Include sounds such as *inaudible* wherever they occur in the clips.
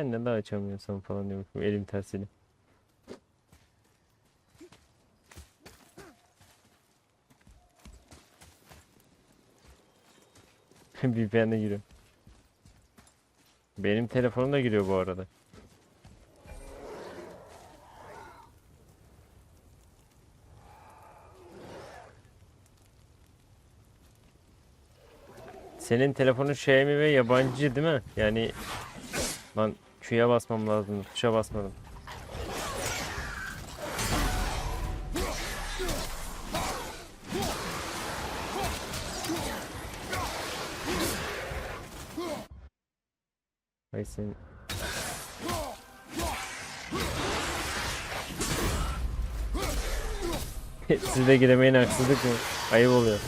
Siyenle de açamıyorsam falan diyormuşum elim tersiyle. VPN'de *laughs* giriyor. Benim telefonum da giriyor bu arada. Senin telefonun Xiaomi ve yabancı değil mi? Yani lan Q'ya basmam lazım. Tuşa basmadım. Ay sen... *laughs* Siz de giremeyin haksızlık mı? Ayıp oluyor.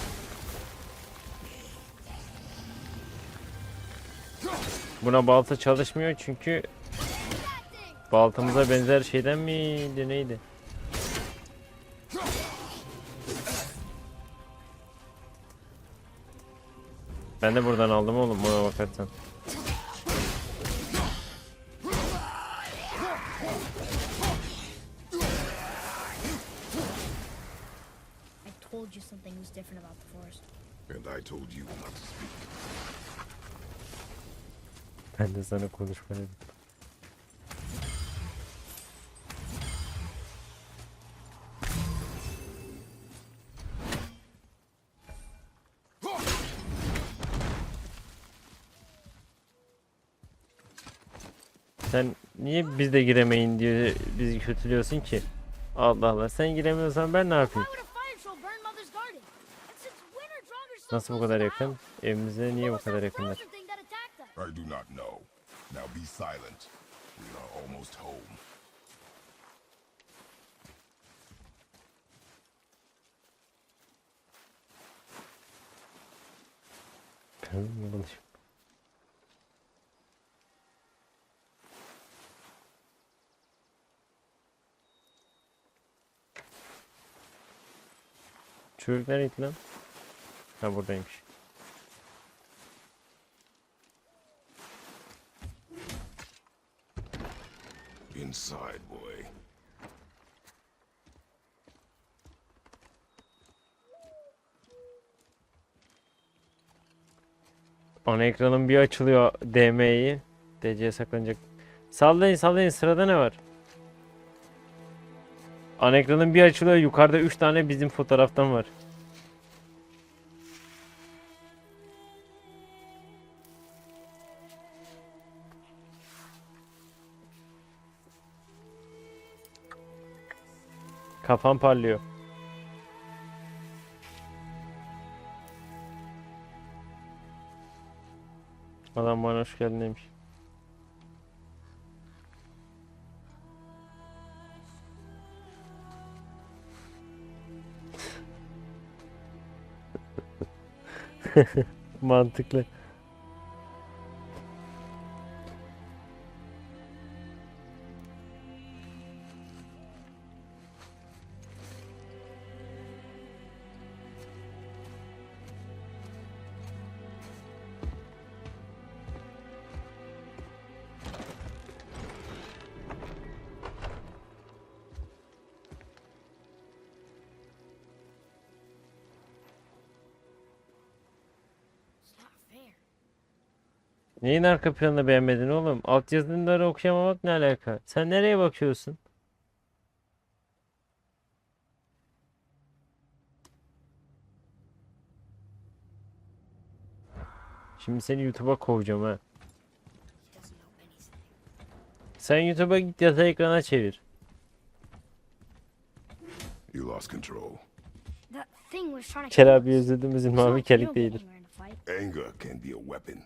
Buna balta çalışmıyor çünkü baltamıza benzer şeyden miydi neydi? Ben de buradan aldım oğlum buna bakarsan. I told you something was different about the forest. And I told you not to speak. Ben de sana konuşma dedim. Sen niye biz de giremeyin diye bizi kötülüyorsun ki? Allah Allah sen giremiyorsan ben ne yapayım? Nasıl bu kadar yakın? Evimize niye bu kadar yakınlar? I do not know. Now be silent. We are almost home. Ben mi konuşayım? Çocuk nereydi lan? Ha buradaymış. Inside, boy. Ana ekranın bir açılıyor DM'yi. DC'ye saklanacak. Sallayın sallayın sırada ne var? Ana ekranın bir açılıyor yukarıda 3 tane bizim fotoğraftan var. Kafam parlıyor. Adam bana hoş geldin demiş. *laughs* Mantıklı. Neyin arka planını beğenmedin oğlum? Altyazıları okuyamamak ne alaka? Sen nereye bakıyorsun? Şimdi seni YouTube'a kovacağım ha. Sen YouTube'a git yatağı ekrana çevir. You lost control. That thing was trying to Kel abi mavi kelik değildir. Anger can be a weapon.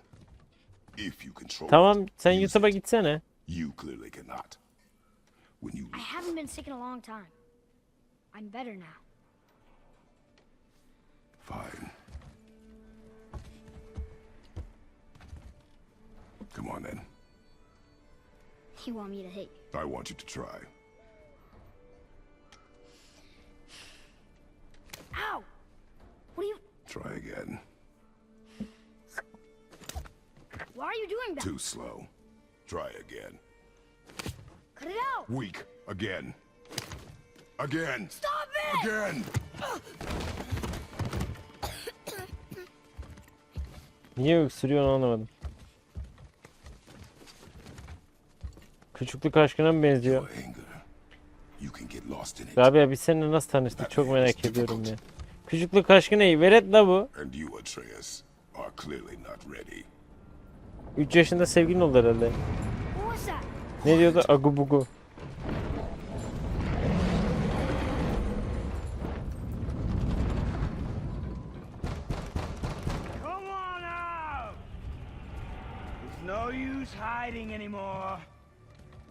If you control Tamam it, sen use YouTube'a it. gitsene. You clearly cannot. When you I haven't been sick in a long time. I'm better now. fine. Come on then. You want me to hit you? I want you to try. Ow! What are you? Try again. You doing that? Too slow. Try again. Cut it out! Weak. Again. Again. Stop it! Again. Niye öksürüyorsun anlamadım. Küçüklük aşkına mı benziyor? Rabia biz seninle nasıl tanıştık çok merak ediyorum ya. Küçüklük aşkı ne? Velet la bu. And you, Atreus, are clearly not ready. 3 yaşında sevgilin oldu herhalde. Ne diyordu? Agu bugu. Come on out! There's no use hiding anymore.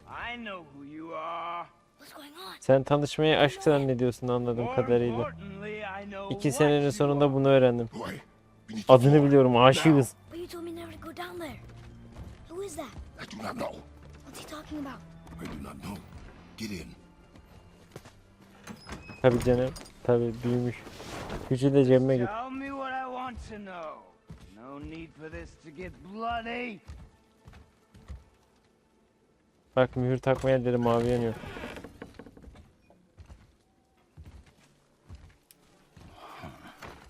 I know who you are. What's going on? Sen tanışmayı aşk zannediyorsun anladığım kadarıyla. İki senenin sonunda bunu öğrendim. Adını biliyorum aşığız. I do not know. What's he talking about? I do not know. Get in. Tabii canım. Tabii büyümüş. Gücü de cebime git. Tell me what I want to know. No need for this to get bloody. Bak mühür takmaya dedim mavi yanıyor.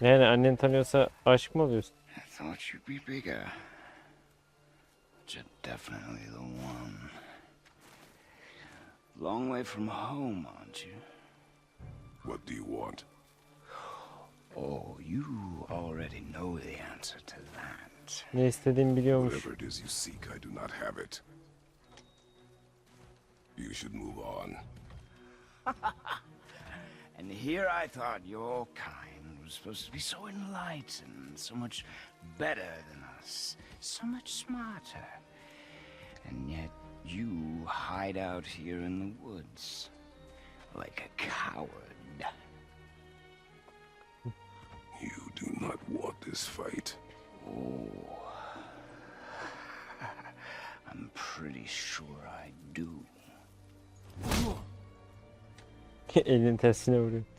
Yani annen tanıyorsa aşık mı oluyorsun? I thought you'd be bigger. But you're definitely the one. Long way from home, aren't you? What do you want? Oh, you already know the answer to that. Ne istediğimi biliyormuş. Whatever it is you seek, I do not have it. You should move on. *laughs* And here I thought your kind was supposed to be so enlightened, so much better than us, so much smarter. And yet you hide out here in the woods like a coward. You do not want this fight. Oh. *laughs* I'm pretty sure I do. Elin tersine vuruyor.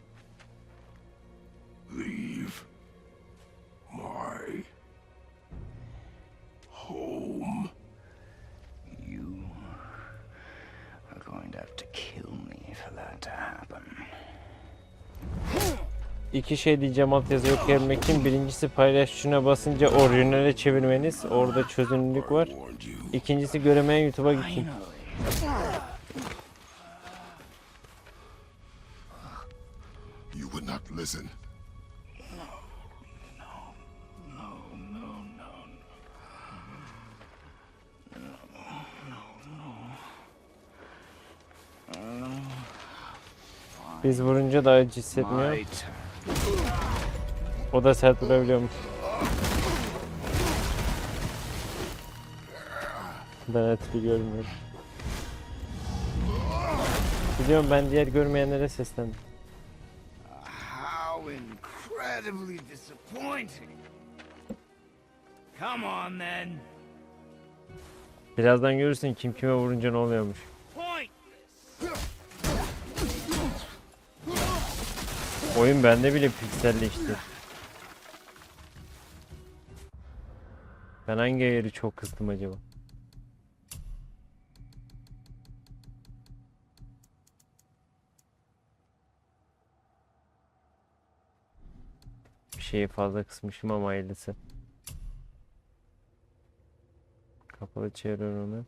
İki şey diyeceğim altyazı okuyabilmek için. Birincisi paylaş tuşuna basınca orijinale çevirmeniz. Orada çözünürlük var. İkincisi göremeyen YouTube'a gitsin. Finally. You would not listen. Biz vurunca da acı hissetmiyor. O da sert vurabiliyormuş. Ben etkili görmüyorum. Biliyorum ben diğer görmeyenlere seslendim. How incredibly disappointing. Come on then. Birazdan görürsün kim kime vurunca ne oluyormuş. Oyun bende bile pikselleşti. Ben hangi ayarı çok kıstım acaba? Bir şeyi fazla kısmışım ama hayırlısı. Kapalı çeviriyorum onu.